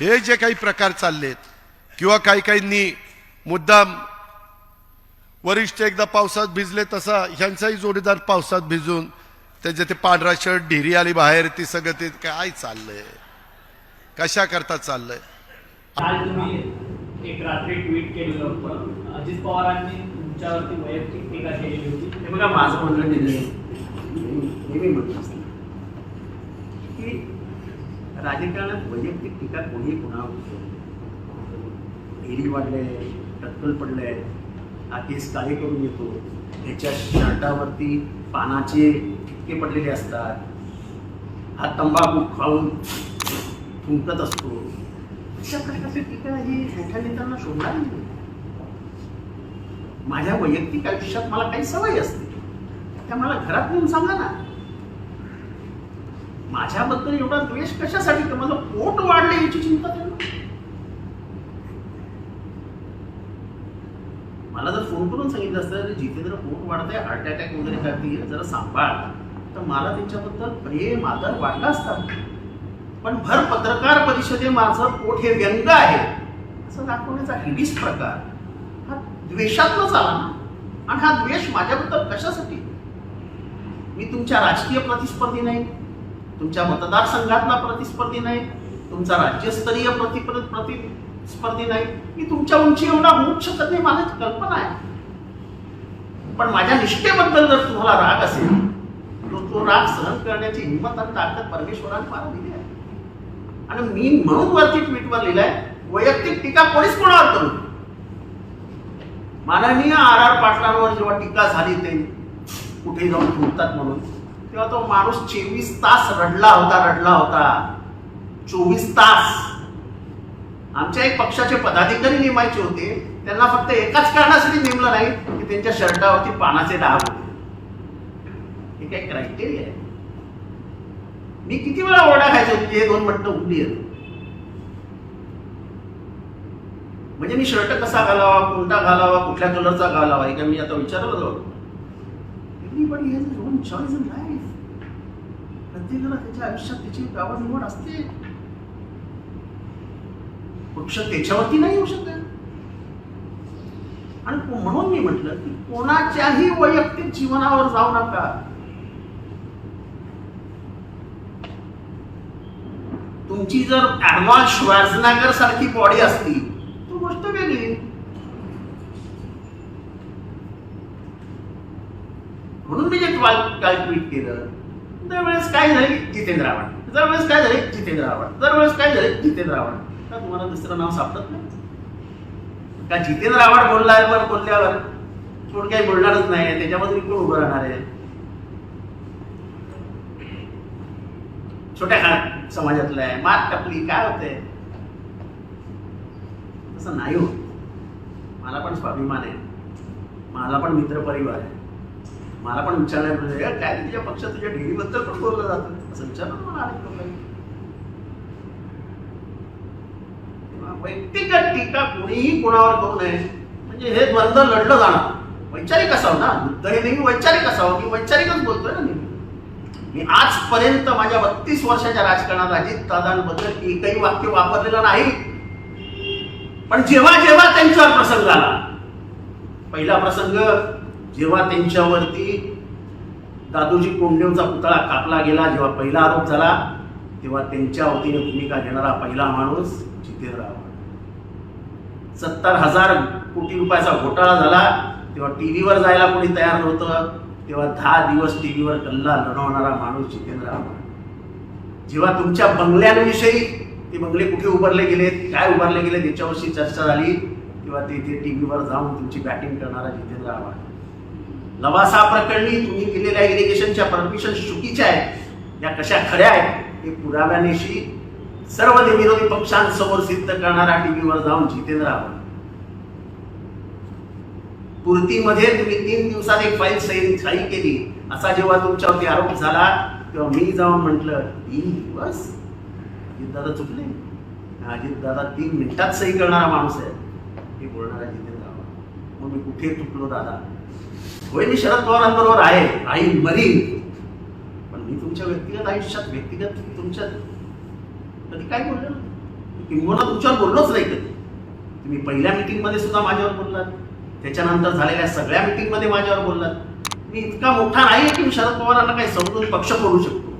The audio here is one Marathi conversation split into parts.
हे जे काही प्रकार चाललेत किंवा काही काहींनी मुद्दाम वरिष्ठ एकदा पावसात भिजले तसा ह्यांचाही जोडीदार पावसात भिजून त्याचे ते पांढरा शर्ट ढिरी आली बाहेर ती सगळं ते काय चाललंय? कशा करता चाललंय? एक रात्री ट्विट केलेलं होतं. अजित पवारांनी तुमच्यावरती वैयक्तिक टीका केलेली होती. हे बघा माझं म्हणणं नेहमी नेहमी म्हणत राजकारणात वैयक्तिक टीका कोणी कुणावर होतो एरी वाढले टक्कल पडले हा केस काळे करून येतो. त्याच्या शर्टावरती पानाचे ठिपके पडलेले असतात. हा तंबाखू खाऊन थुंकत असतो. अशा प्रकारची टीका ही मोठ्या नेत्यांना शोधणार नाही. माझ्या वैयक्तिक आयुष्यात मला काही सवय असते. त्या मला घरात येऊन सांगा ना. माझ्याबद्दल एवढा द्वेष कशासाठी? तर माझं पोट वाढले याची चिंता त्यांना मला जर फोन करून सांगितलं असतं जिथे जितेंद्र पोट वाढतंय हार्ट अटॅक वगैरे करतील जरा सांभाळ. तर मला त्यांच्याबद्दल प्रेम आदर वाढला असता. पण भर पत्रकार परिषदे माझं पोट हे व्यंग आहे. असं दाखवण्याचा हिडीस प्रकार. हा द्वेषातनंच आला ना. आणि हा द्वेष माझ्याबद्दल कशासाठी? मी तुमच्या राजकीय प्रतिस्पर्धी नाही. तुमच्या मतदारसंघातला प्रतिस्पर्धी नाही तुमचा राज्यस्तरीय प्रति प्रतिस्पर्धी नाही मी तुमच्या उंची एवढा होऊ शकत नाही मला कल्पना आहे. पण माझ्या निष्ठेबद्दल जर तुम्हाला राग असेल तो तो राग सहन करण्याची हिंमत आणि ताकद परमेश्वराने मला दिली आहे. आणि मी म्हणून वरती ट्विटवर लिहिलंय वैयक्तिक टीका कोणीच कोणावर करू माननीय आर आर पाटलांवर जेव्हा टीका झाली ते कुठे जाऊन ठेवतात म्हणून? तेव्हा तो माणूस चोवीस तास रडला होता रडला होता. चोवीस तास. आमच्या एक पक्षाचे पदाधिकारी नेमायचे होते. त्यांना फक्त एकाच कारणासाठी नेमलं नाही की त्यांच्या शर्टावरती पानाचे डाग होते. हे काय क्रायटेरिया आहे? मी किती वेळा ओरडा खायचो होती हे दोन म्हणणं उभी आहेत. म्हणजे मी शर्ट कसा घालावा कोणता घालावा कुठल्या कलरचा घालावा हे काय मी आता विचारलं जाऊ पण हॅज इज चॉईस इन प्रत्येकाला त्याच्या आयुष्यात त्याची एक निवड असते. पक्ष त्याच्यावरती नाही येऊ शकत. आणि म्हणून मी म्हटलं की कोणाच्याही वैयक्तिक जीवनावर जाऊ नका. तुमची जर ऍडव्हान्स श्वार्झनॅगर सारखी बॉडी असती तो गोष्ट वेगळी. म्हणून मी जे काल काल ट्विट केलं दरवेळेस काय झाले? जितेंद्र आव्हाड दरवेळेस काय झाले? जितेंद्र आव्हाड दरवेळेस काय झाले? जितेंद्र आव्हाड का तुम्हाला दुसरं नाव सापडत नाही? का जितेंद्र आव्हाड बोलल्यावर बोलल्यावर? कोण काही बोलणारच नाही त्याच्यामध्ये कोण उभं राहणार आहे? छोट्या काळात समाजातलं आहे. मात टपली. काय होतंय? तसं नाही होत. मला पण स्वाभिमान आहे. मला पण मित्र परिवार आहे. मला पण विचारायला म्हणजे काय तुझ्या पक्षात तुझ्या डेअरीबद्दल पण बोललं जातं. असं विचारलं मला अनेक लोकांनी. व्यक्तिगत टीका कोणीही कोणावर करू नये. म्हणजे हे बंद लढलं जाणार. वैचारिक असावं ना. बुद्ध हे नेहमी वैचारिक असावं. मी वैचारिकच बोलतोय ना नेहमी मी आजपर्यंत माझ्या बत्तीस वर्षाच्या राजकारणात अजित दादांबद्दल एकही वाक्य वापरलेलं नाही. पण जेव्हा जेव्हा त्यांच्यावर प्रसंग आला पहिला प्रसंग जेव्हा त्यांच्यावरती दादोजी कोंडदेवचा पुतळा कापला गेला जेव्हा पहिला आरोप झाला तेव्हा त्यांच्या वतीने भूमिका घेणारा पहिला माणूस जितेंद्रराव सत्तर हजार कोटी रुपयाचा घोटाळा झाला तेव्हा टीव्हीवर जायला कोणी तयार नव्हतं तेव्हा दहा दिवस टीव्हीवर कल्ला लढवणारा माणूस जितेंद्रराव जेव्हा तुमच्या बंगल्यांविषयी ते बंगले कुठे उभारले गेलेत काय उभारले गेले याच्याविषयी चर्चा झाली तेव्हा ते ते टीव्हीवर जाऊन तुमची बॅटिंग करणारा जितेंद्र आव्हाड. लवासा प्रकरणी तुम्ही केलेल्या इरिगेशनच्या परमिशन चुकीच्या आहेत. या कशा खऱ्या आहेत हे पुराव्यानिशी सर्व विरोधी पक्षांसमोर सिद्ध करणारा टीव्हीवर जाऊन जितेंद्र आव्हाड. पूर्तीमध्ये तुम्ही तीन दिवसात एक फाईल सही सही केली. असा जेव्हा तुमच्यावरती आरोप झाला तेव्हा मी जाऊन म्हटलं तीन दिवस? अजित दादा चुकले. अजित दादा तीन मिनिटात सही करणारा माणूस आहे. हे बोलणारा जितेंद्र आव्हाड. मग मी कुठे चुकलो दादा? होय मी शरद पवारांबरोबर आहे. आई मरीन पण मी तुमच्या व्यक्तिगत आयुष्यात व्यक्तिगत तुमच्या कधी काय बोललो? किंवा तुमच्यावर बोललोच नाही कधी. तुम्ही पहिल्या मिटिंगमध्ये सुद्धा माझ्यावर बोललात. त्याच्यानंतर झालेल्या सगळ्या मिटिंगमध्ये माझ्यावर बोललात. मी इतका मोठा नाही की मी शरद पवारांना काही समजून पक्ष करू शकतो.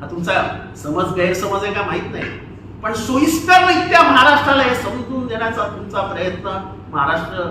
हा तुमचा समज गैरसमज आहे का माहीत नाही. पण सोयीस्कररित्या महाराष्ट्राला हे समजून देण्याचा तुमचा प्रयत्न महाराष्ट्र